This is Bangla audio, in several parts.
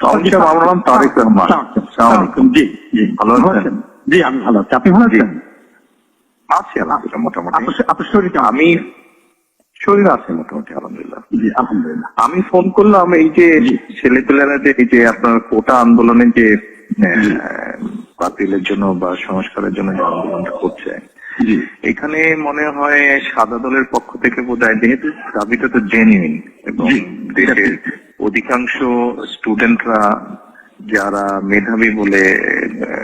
জি, আমার নাম তারেক রহমান। জি জি। ভালো আছেন? জি আমি ভালো আছি। আপনি ভালো আছেন? আছি আলহামদুলিল্লাহ মোটামুটি। আপনার আপনার শরীর আমি শরীর আছে মোটামুটি আলহামদুলিল্লাহ। জি আলহামদুলিল্লাহ। আমি ফোন করলাম এই যে ছেলেপেলেরা যে এই যে আপনার কোটা আন্দোলনে যে বাতিলের জন্য বা সংস্কারের জন্য যে আন্দোলনটা করছে। জি। এখানে মনে হয় সাদা দলের পক্ষ থেকে বোধ হয় যেহেতু দাবিটা তো জেনুইন এবং দেশের অধিকাংশ স্টুডেন্টরা যারা মেধাবী বলে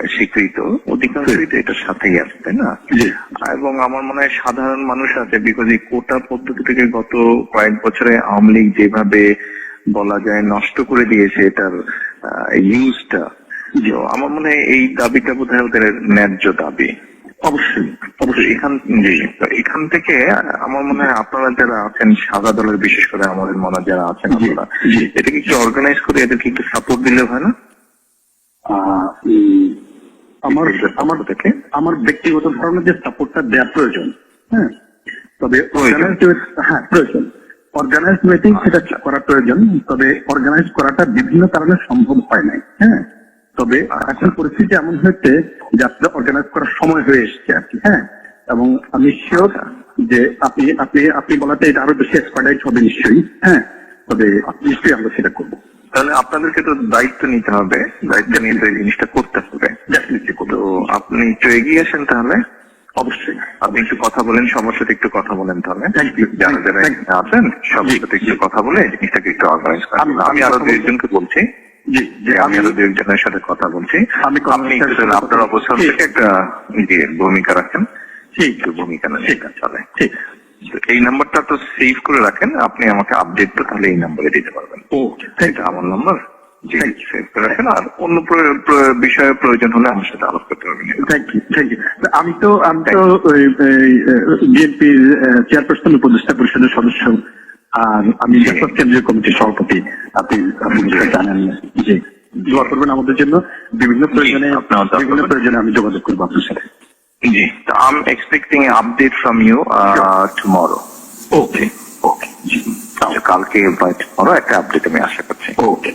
স্বীকৃত অধিকাংশই তো এটার সাথেই আছে তাই না? এবং আমার মনে হয় সাধারণ মানুষ আছে বিকজ এই কোটা পদ্ধতি থেকে গত কয়েক বছরে আওয়ামী লীগ যেভাবে বলা যায় নষ্ট করে দিয়েছে এটার ইউজটা আমার মনে হয় এই দাবিটা বোধ হয় ওদের ন্যায্য দাবি। অবশ্যই অবশ্যই। এখান জি, এখান থেকে আমার মনে হয় আপনারা যারা আছেন সাদা দলের বিশেষ করে আমাদের মনে যারা আছেন আপনারা। এটাকে একটু অর্গানাইজ করে এদেরকে একটু সাপোর্ট দিলে হয় না? আমার আমার থেকে? আমার ব্যক্তিগত ধরনের যে সাপোর্টটা দেওয়া প্রয়োজন হ্যাঁ? তবে। হ্যাঁ প্রয়োজন। অর্গানাইজ মিটিং সেটা করা প্রয়োজন তবে অর্গানাইজ করাটা বিভিন্ন কারণে সম্ভব হয় নাই হ্যাঁ? তবে এখন পরিস্থিতি এমন হয়েছে যে আপনার অর্গানাইজ করার সময় হয়ে এসেছে আর কি হ্যাঁ? এবং আমি শিওর যে আপনি আপনি আপনি বলাতে এটা আরও বেশি এক্সপার্টাইজ হবে নিশ্চয়ই হ্যাঁ? তবে নিশ্চয়ই আমরা সেটা করব। তাহলে আপনাদেরকে তো দায়িত্ব নিতে হবে দায়িত্ব নিয়ে তো এই জিনিসটা করতে হবে। তো আপনি একটু এগিয়ে আসেন তাহলে। অবশ্যই। আপনি একটু কথা বলেন সবার সাথে একটু কথা বলেন তাহলে. যারা যারা আছেন সবার সাথে একটু কথা বলে জিনিসটাকে একটু অর্গানাইজ করেন। আমি- আরও কথা দু একজনকে বলছি আমি আরও দু একজনের সাথে কথা বলছি। আমি আপনি আপনার অবস্থান থেকে একটা যে ভূমিকা রাখেন। ঠিক ভূমিকা ঠিক চলে ঠিক এই নাম্বারটা তো সেভ করে রাখেন আপনি আমাকে আপডেট তো তাহলে এই নাম্বারে দিতে পারবেন। ও এটা আমার নাম্বার সেভ করে রাখেন আর অন্য বিষয়ে প্রয়োজন হলে আমার সাথে আলাপ করতে পারবেন। থ্যাংক ইউ থ্যাংক ইউ আমি তো আমি তো বিএনপি চেয়ারপারসন উপদেষ্টা পরিষদের সদস্য। আর আমি কেন্দ্রীয় কমিটির সভাপতি। আপনি আপনি জানেন জি। দোয়া করবেন আমাদের জন্য। বিভিন্ন প্রয়োজনে বিভিন্ন প্রয়োজনে আমি যোগাযোগ করব আপনার সাথে। জি। তো I am expecting update from you tomorrow okay okay জি কালকে বা টুমরো একটা আপডেট আমি আশা করছি। ওকে